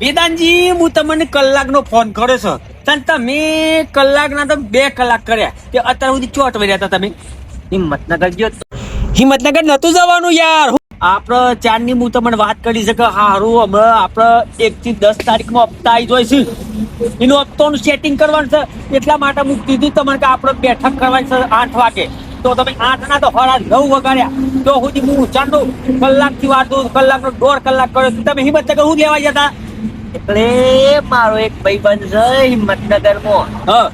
વેદાંતજી હું તમને કલાકનો ફોન કર્યો છો. પણ તમે કલાકના તો બે કલાક કર્યા. તે અત્યાર સુધી ચોટ રહ્યા હતા તમે. હિંમતનગર ગયો હિંમતનગર નતું જવાનું યાર. આપણે ચારની હું તમને વાત કરી છે કે હારું હમણાં આપણે એક થી દસ તારીખમાં હપ્તા આવી જોઈશું. છે એનું હપ્તાનું સેટિંગ કરવાનું છે. એટલા માટે હું કીધું તમને કે આપણે બેઠક કરવાની છે આઠ વાગે. તો તમે આઠ ના તો હરા નવ વગાડ્યા. તો સુધી હું ચાંદો કલાકથી દોઢ કલાકનો દોઢ કલાક કર્યો. તમે હિંમતનગર હું લેવા હતા? એટલે મારો એક ભાઈબંધ છે હિંમતનગરમાં. હા.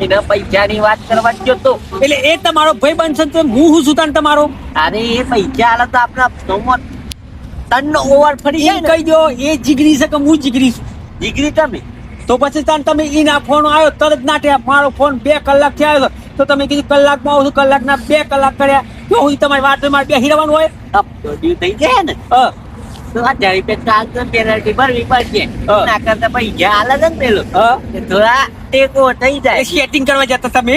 એના પૈસાની વાત કરવા ગયો તો. એટલે એ તમારો ભાઈબંધ છે તો હું હું સુતાન તમારો? અરે એ પૈસા આલે તો આપણા હપ્તોમાં તન ઓવર ફરી જાય કહી દો એ જીગરી છે કે હું જીગરી છું? જીગરી તમે? તો પછી તાન તમે ઈના ફોન આવ્યો તરત નાટે મારો ફોન બે કલાકથી આવ્યો તો તમે કીધું કલાકમાં આવું કલાક કલાકના બે કલાક કર્યા. તો હું તમારી વાત મારે બે હીરવાનું હોય? થઈ જાય ને. હા. રૂપિયા પેનલ્ટી ભરવી પડશે. ના કરતા ને પેલો થોડા ટેકો થઈ જાય. સેટિંગ કરવા જતા તમે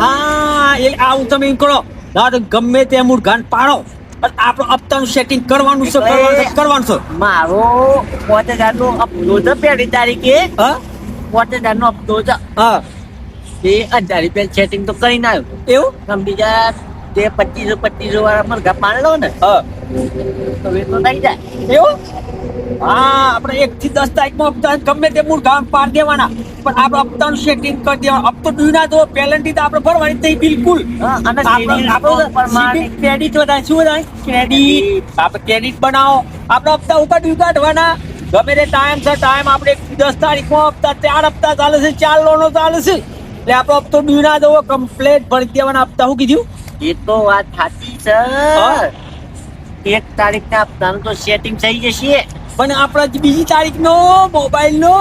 હા એ આવું તમે એમ કરો. ના તો ગમે તે મૂળ પાડો. આપણો હપ્તાનું સેટિંગ કરવાનું છે કરવાનું છે કરવાનું છે. મારો પોતે હજાર નો હપ્તો છે પહેલી તારીખે. હા. પાંચ હજાર નો હપ્તો છે. હા. એ હજાર રૂપિયા સેટિંગ તો કરીને આવ્યો એવું? બીજા જે પચીસો પચીસો વાળા મરઘા પાડી લો ને હા. તો એ તો થઈ જાય. એવું? હા આપણે એક થી દસ તારીખમાં હપ્તા ગમે તે મૂળ ગામ પાર દેવાના. પણ આપણે હપ્તાનું સેટિંગ કરી દેવાનું. હપ્તો ડ્યુ ના દો પેલેન્ટી તો આપણે ભરવાની તઈ બિલકુલ. અને આપણે ક્રેડિટ વધારે શું વધારે? ક્રેડિટ આપણે ક્રેડિટ બનાવો. આપણે હપ્તા ડ્યુ કાઢવાના ગમે તે ટાઈમ છે ટાઈમ આપણે દસ તારીખ તારીખમાં હપ્તા ચાર હપ્તા ચાલે છે ચાર લોનો ચાલે છે. એટલે આપણો હપ્તો ડ્યુ ના દો કમ્પ્લેટ ભરી દેવાના. હપ્તા શું કીધું? એ તો વાત સાચી છે. એક તારીખ ના પ્લાન તો સેટિંગ થઈ જશે. પણ આપણા બીજી તારીખ બીજી તારીખનો મોબાઈલનો.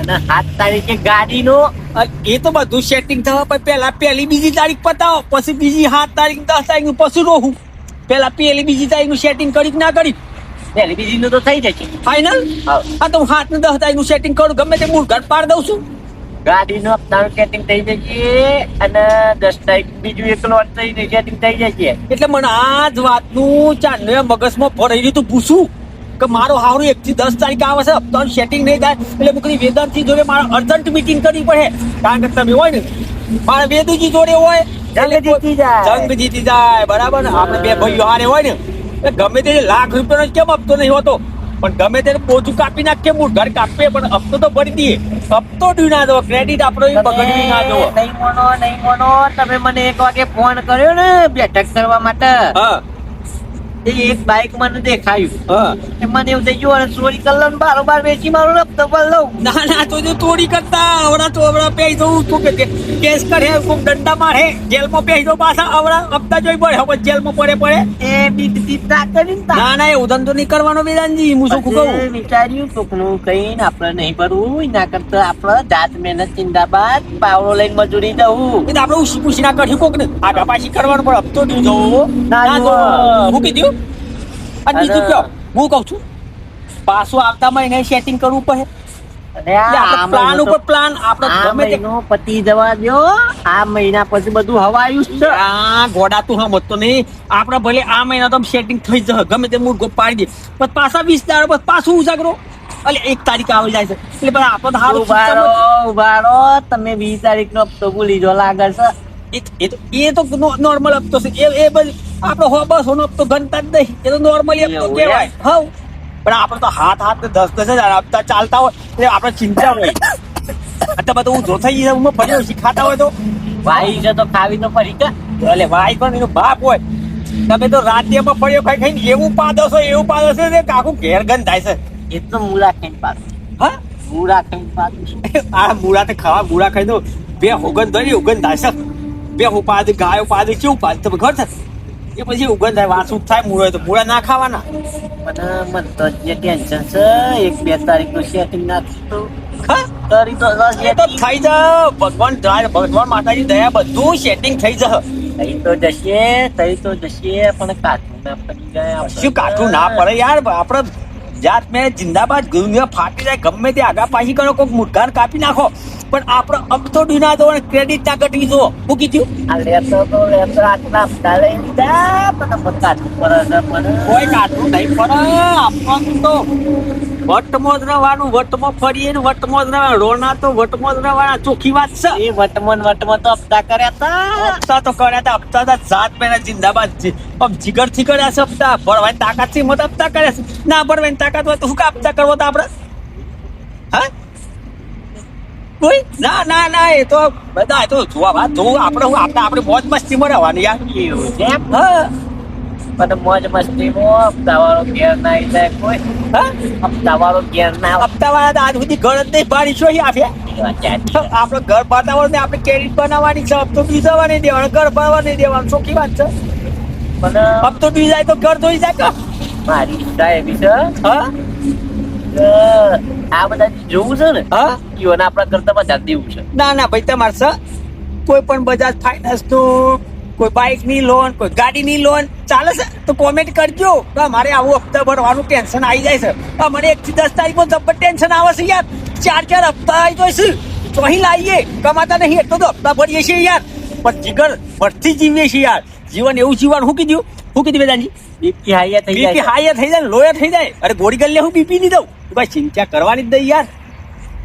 અને સાત તારીખે ગાડીનો. નો એ તો બધું સેટિંગ થવા પણ પેલા પહેલી બીજી તારીખ પતાવો પછી બીજી સાત તારીખ દસ તારીખનું પછી રોહું. પેલા પહેલી બીજી તારીખનું સેટિંગ કરી ના કરી? પહેલી બીજી નું તો થઈ જશે. ફાઈનલ. હા. તો હું સાત ને દસ તારીખનું સેટિંગ કરું ગમે તે મૂળ ઘર પાડ દઉં છું. ગાડીનું સેટિંગ થઈ જશે અને દસ તારીખ બીજું એક લોટ થઈને સેટિંગ થઈ જશે. એટલે મને આ જ વાતનું ચાંદને મગજમાં ભરાઈ રહ્યું તું પૂછું કે મારો હારું એક થી દસ તારીખ આવે છે હપ્તાનું સેટિંગ નહીં થાય એટલે હું કદી વેદાંતજી જોડે મારે અર્જન્ટ મીટિંગ કરવી પડે. કારણ કે તમે હોય ને મારે વેદુજી જોડે હોય જંગ જીતી જાય. જંગ જીતી જાય બરાબર ને? આપણે બે ભાઈઓ હારે હોય ને ગમે તે લાખ રૂપિયાનો કેમ હપ્તો નહીં હોતો? પણ ગમે તેને પોચું કાપી નાખીએ મૂળ ઘર કાપીએ પણ હપ્તો તો ભરી દઈએ. હપ્તો ડ્યુ ના દો ક્રેડિટ આપણો બગડવી ના દો નહીં મોનો નહીં મોનો તમે મને એક વાગે ફોન કર્યો ને બેઠક કરવા માટે. હા. એ એક બાઈક મને દેખાયું. હા. મને એવું થઈ ગયું અને ચોરી કરી લઉં બારોબાર વેચી મારો રફતો પર લઉં. ના ના તો જો ચોરી કરતા હવડા તો હવડા પેઈ દઉં. તું કે કેસ કરે કોક દંડા મારે જેલમાં પેઈ દઉં પાછા હવડા હપ્તા જોઈ પડે. હવે જેલમાં પડે પડે. એ બીક ના કરીને ના ના એવું ધંધો નહીં કરવાનો વેદાંતજી હું શું કહું? વિચાર્યું કોકનું કહીને આપણે નહીં ભરવું એના કરતા આપણે જાત મહેનત ચિંદાબાદ પાવડો લઈને મજૂરી જવું તો આપણે ઉસી પૂછી ના કર્યું કોક ને આગા પાછી કરવાનું પણ હપ્તો દઉં જવું ના ના. હું કીધું? અને બીજું કયો? હું કહું છું પાછું આવતા મહિને સેટિંગ કરવું પડે. પ્લાન ઉપર પ્લાન આપણે આ ગમે તે જવા દો આ મહિના પછી બધું હવાયું છે. આ ગોડા તું હા તો નહીં. આપણે ભલે આ મહિના તો સેટિંગ થઈ જશે ગમે તે મૂળ પાડી દે. પાછા વીસ દાડો પછી પાછું ઉજાગરો. એટલે એક તારીખ આવી જાય છે. એટલે પણ આપણે તો હારું ઊભા રહો, system ઊભા રહો. તમે વીસ તારીખ નો હપ્તો ભૂલી જો લાગે છે. એ તો એ તો નોર્મલ હપ્તો છે. એ એ બધું આપણો હો બસ હોનો તો ગણતા જ નહીં. એ તો નોર્મલી એવું કહેવાય. હવ. પણ આપણે તો હાથ હાથ ને દસ દસ હજાર આપતા ચાલતા હોય એટલે આપણે ચિંતા હોય. અત્યારે બધું હું જોથાઈ જાય હું ફરી શીખાતા હોય તો. ભાઈ છે તો ખાવી તો ફરી કે? એટલે ભાઈ પણ એનો બાપ હોય. તમે તો રાત્રિમાં પડ્યો ખાઈ ખાઈને એવું પાદો છો એવું પાદો છો કે આખું ઘેર ગંધ થાય છે. એ તો મૂળા ખાઈને પાછું હા? મૂળા ખાઈને પાછું આ મૂળા તો ખાવા મૂળા ખાઈ દો બે હોગન ધરી હોગન થાય છે. બે હું પાદ ગાયો પાદ કેવું પાદ તમે ઘર છે? એ પછી ઉગન થાય વાસું થાય મૂળો તો મૂળા ના ખાવાના. મને મન તો જે ટેન્શન છે એક બે તારીખનું સેટિંગ ના થતું તો એ તો થઈ જાય ભગવાન ભગવાન માતાજી દયા બધું સેટિંગ થઈ જશે થઈ તો જશે થઈ તો જશે પણ કાઠું ના પડી જાય શું કાઠું ના પડે યાર? આપણે જાત મેં જિંદાબાદ દુનિયા ફાટી જાય ગમે તે આગા પાછી કરો કોઈક મુઠગાર કાપી નાખો. પણ આપણે અમથો ડીના દો અને ક્રેડિટ ના કટી દો હું કીધું? આ લેતો તો લેતો આટલા બધા લઈ લીધા. પણ મને પર કોઈ કાઢવું નહીં પડે આપવાનું તો વટમાં રવાનું વટમાં ફરીએ ને વટમાં રવા રોના તો વટમોજ રવાના ચોખ્ખી વાત છે. એ વટમન વટમન તો હપ્તા કર્યા હતા. હપ્તા તો કર્યા હતા. હપ્તા હતા સાત મહિના જિંદાબાદ છે. આમ જીગરથી કર્યા છે હપ્તા. ભરવાની તાકાતથી મત હપ્તા કર્યા છે. ના ભરવાની તાકાત હોય તો શું કા હપ્તા કરવો તો આપણે? હા? કોઈ ના ના ના એ તો બધા તો જોવા વાત જોવું આપણે હું આપણે આપણે મોજ મસ્તી રહેવાની યાર. એમ? હા. પણ મોજ મસ્તીમાં હપ્તા વાળો ઘેર ના આવી કોઈ. હા? હપ્તા વાળો ઘેર ના. તો આજ સુધી ઘર જ નહીં પાડી છો? સાચી. આપણે ઘર બનાવવાનું ને આપણે કેરીટ બનાવવાની છે હપ્તો બીજાવા નહીં દેવાનું ઘર ભરવા નહીં દેવાનું. ચોખ્ખી વાત છે? પણ હપ્તો બી જાય તો ઘર ધોઈ જાય મારી ઈચ્છા એવી છે. હા? આ બધા જોવું છે ને હા? ઈઓને આપણા કરતા જાત દેવું છે. ના ના ભાઈ તમારે સર કોઈ પણ બજાજ ફાઇનાન્સનું કોઈ બાઇકની લોન કોઈ ગાડી ની લોન ચાલે છે? તો કોમેન્ટ કરજો. કે મારે આવું હપ્તા ભરવાનું ટેન્શન આવી જાય છે. તો મને એક થી દસ તારીખમાં જબર ટેન્શન આવે છે યાર. ચાર ચાર હપ્તા આવી જાય છે. તો અહીં લાવીએ કમાતા નહીં એટલો તો હપ્તા ભરીએ છીએ યાર. પણ જીગર ભરતી જીવીએ છીએ યાર. જીવન એવું જીવન શું કીધું? શું કીધું બેદાજી બીપી હાઈયા થઈ બીપી જાય થઈ જાય લોયર થઈ જાય. અરે ગોળી ગલ્લે હું બીપી નહીં દઉં. ભાઈ ચિંતા કરવાની જ નહીં યાર.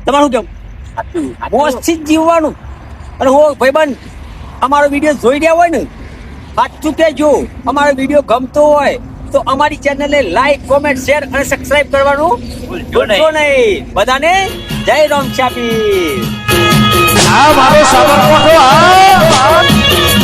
તમારું કેવું. મોજથી જ જીવવાનું. અને હો ભાઈબંધ અમારો વીડિયો જોઈ રહ્યા હોય ને સાચું કહેજો અમારો વીડિયો ગમતો હોય તો અમારી ચેનલને લાઈક કોમેન્ટ શેર અને સબસ્ક્રાઇબ કરવાનું ભૂલજો નહીં. બધાને જય રામ ચાપી. આ મારો સાબરકોઠો આ